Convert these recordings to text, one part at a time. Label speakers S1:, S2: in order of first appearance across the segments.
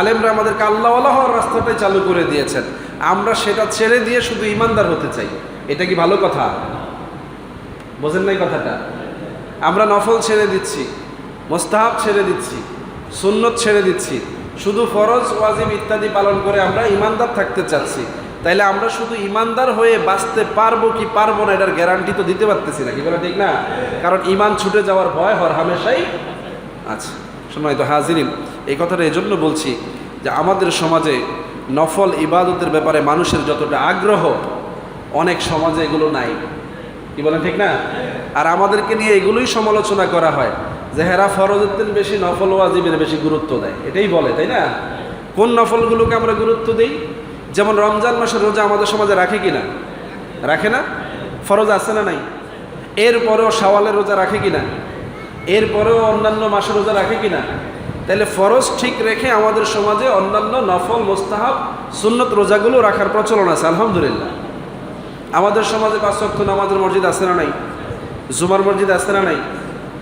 S1: আলেমরা আমাদেরকে আল্লাহওয়ালা হওয়ার রাস্তাটাই চালু করে দিয়েছেন। আমরা সেটা ছেড়ে দিয়ে শুধু ইমানদার হতে চাই। এটা কি ভালো কথা? বোঝেন নাই কথাটা? আমরা নফল ছেড়ে দিচ্ছি, মোস্তাহাব ছেড়ে দিচ্ছি, সুন্নত ছেড়ে দিচ্ছি। শুধু ফরজ, ওয়াজিব ইত্যাদি পালন করে আমরা ইমানদার থাকতে চাচ্ছি। তাইলে আমরা শুধু ইমানদার হয়ে বাঁচতে পারব কি পারব না, এটার গ্যারান্টি তো দিতে পারতেছি না, কি বলে ঠিক না? কারণ ইমান ছুটে যাওয়ার ভয় হর হামেশাই আচ্ছা সময় তো হাজিরিন এই কথাটা এজন্য বলছি যে আমাদের সমাজে নফল ইবাদতের ব্যাপারে মানুষের যতটা আগ্রহ, অনেক সমাজে এগুলো নাই। কি বলেন ঠিক না? আর আমাদেরকে নিয়ে এগুলোই সমালোচনা করা হয় যে হেরা ফরজের বেশি, নফল ওয়াজিবের বেশি গুরুত্ব দেয়। এটাই বলে, তাই না? কোন নফলগুলোকে আমরা গুরুত্ব দিই? যেমন রমজান মাসের রোজা আমাদের সমাজে রাখে কি না? রাখে না? ফরজ আছে না নাই? এরপরেও শাওয়ালের রোজা রাখে কি না? এরপরেও অন্যান্য মাসের রোজা রাখে কি না? তাহলে ফরজ ঠিক রেখে আমাদের সমাজে অন্যান্য নফল, মোস্তাহাব, সুন্নত রোজাগুলো রাখার প্রচলন আছে, আলহামদুলিল্লাহ। আমাদের সমাজে পাঁচ ওয়াক্ত নামাজের মসজিদ আছে না নাই? জুমার মসজিদ আছে না নাই?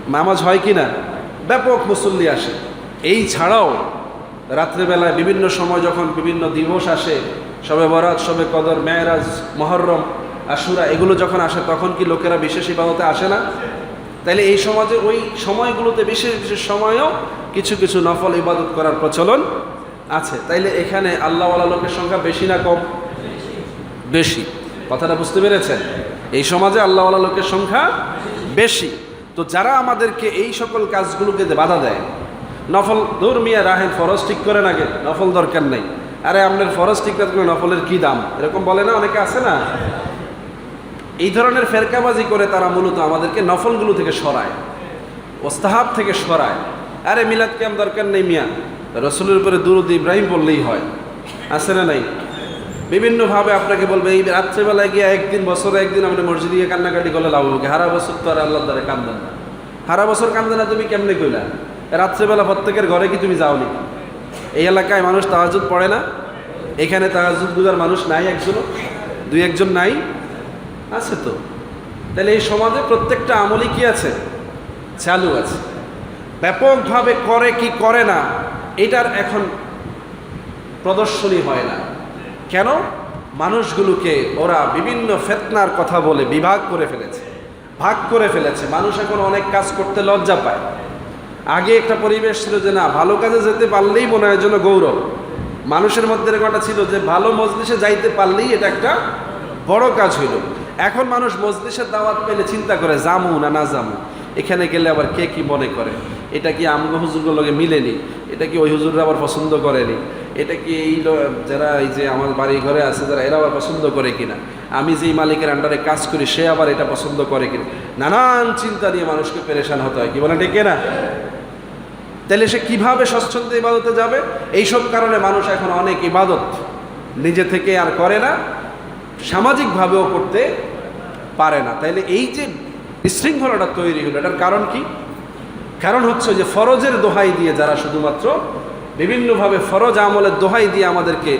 S1: নামাজ হয় কি না? ব্যাপক মুসল্লি আসে। এই ছাড়াও রাত্রেবেলায় বিভিন্ন সময় যখন বিভিন্ন দিবস আসে সবে বরাত সবে কদর, মেয়েরাজ, মহরম, আশুরা, এগুলো যখন আসে, তখন কি লোকেরা বিশেষ ইবাদতে আসে না? তাইলে এই সমাজে ওই সময়গুলোতে বিশেষ বিশেষ সময়েও কিছু কিছু নফল ইবাদত করার প্রচলন আছে। তাইলে এখানে আল্লাহওয়ালা লোকের সংখ্যা বেশি না কম? বেশি। কথাটা বুঝতে পেরেছেন? এই সমাজে আল্লাহওয়ালা লোকের সংখ্যা বেশি। তো যারা আমাদেরকে এই সকল কাজগুলোকে বাধা দেয়, নফল দূর মিয়া রাহেন ফরজ ঠিক করেন আগে? নফল দরকার নেই। আরে আপনার ফরজ ঠিক করে নফলের কি দাম? এরকম বলে না? অনেকে আছে না? এই ধরনের ফেরকাবাজি করে তারা মূলত আমাদেরকে নফলগুলো থেকে সরায়, ওস্তাহাব থেকে সরায়। আরে মিলাদ ক্যাম দরকার নেই মিয়া। রসুলের উপরে দুরুদ ইব্রাহিম বললেই হয়। আছে না নাই? বিভিন্নভাবে আপনাকে বলবে, এই রাত্রেবেলায় গিয়ে একদিন, বছরে একদিন আপনি মসজিদে গিয়ে কান্নাকাটি করলে লাভ হবে হারা বছর তো আর আল্লাহ দ্বারা কান্দেন না। হারা বছর কান্দে না তুমি কেমনে কইলা? রাত্রেবেলা প্রত্যেকের ঘরে কি তুমি যাওনি? এই এলাকায় মানুষ তাহাজুদ পড়ে না। এখানে তাহাজুদ গুজার মানুষ নাই একজনও। দুই একজন নাই। আছে তো। তাহলে এই সমাজে প্রত্যেকটা আমলই কি আছে? চালু আছে। ব্যাপকভাবে করে কি করে না, এটার এখন প্রদর্শনী হয় না। কেন? মানুষগুলোকে ওরা বিভিন্ন ফেতনার কথা বলে বিভাগ করে ফেলেছে, ভাগ করে ফেলেছে। মানুষ এখন অনেক কাজ করতে লজ্জা পায়। আগে একটা পরিবেশ ছিল যে না, ভালো কাজে যেতে পারলেই মনে হয় জন্য গৌরব। মানুষের মধ্যে এরকমটা ছিল যে, ভালো মজলিসে যাইতে পারলেই এটা একটা বড় কাজ হইল। এখন মানুষ মজলিসের দাওয়াত পেলে চিন্তা করে, জামু না না জামু? এখানে গেলে আবার কে কি মনে করে? এটা কি আমগো হুজুরগুলোর লগে মিলেনি? এটা কি ওই হুজুররা আবার পছন্দ করেনি? এটা কি এই যারা এই যে আমার বাড়ি ঘরে আছে, যারা এরা আবার পছন্দ করে কিনা? আমি যেই মালিকের আন্ডারে কাজ করি, সে আবার এটা পছন্দ করে কিনা? নানান চিন্তা নিয়ে মানুষকে পেরেশান হতে হয়, কি বলে ঠিক না তাহলে সে কীভাবে স্বচ্ছন্দে ইবাদতে যাবে? এইসব কারণে মানুষ এখন অনেক ইবাদত নিজে থেকে আর করে না। সামাজিকভাবেও করতে পারে না। তাইলে এই যে বিশৃঙ্খলাটা তৈরি হলো, এটার কারণ কি? কারণ হচ্ছে যে ফরজের দোহাই দিয়ে যারা শুধুমাত্র বিভিন্নভাবে ফরজ আমলের দোহাই দিয়ে আমাদেরকে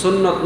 S1: সুন্নত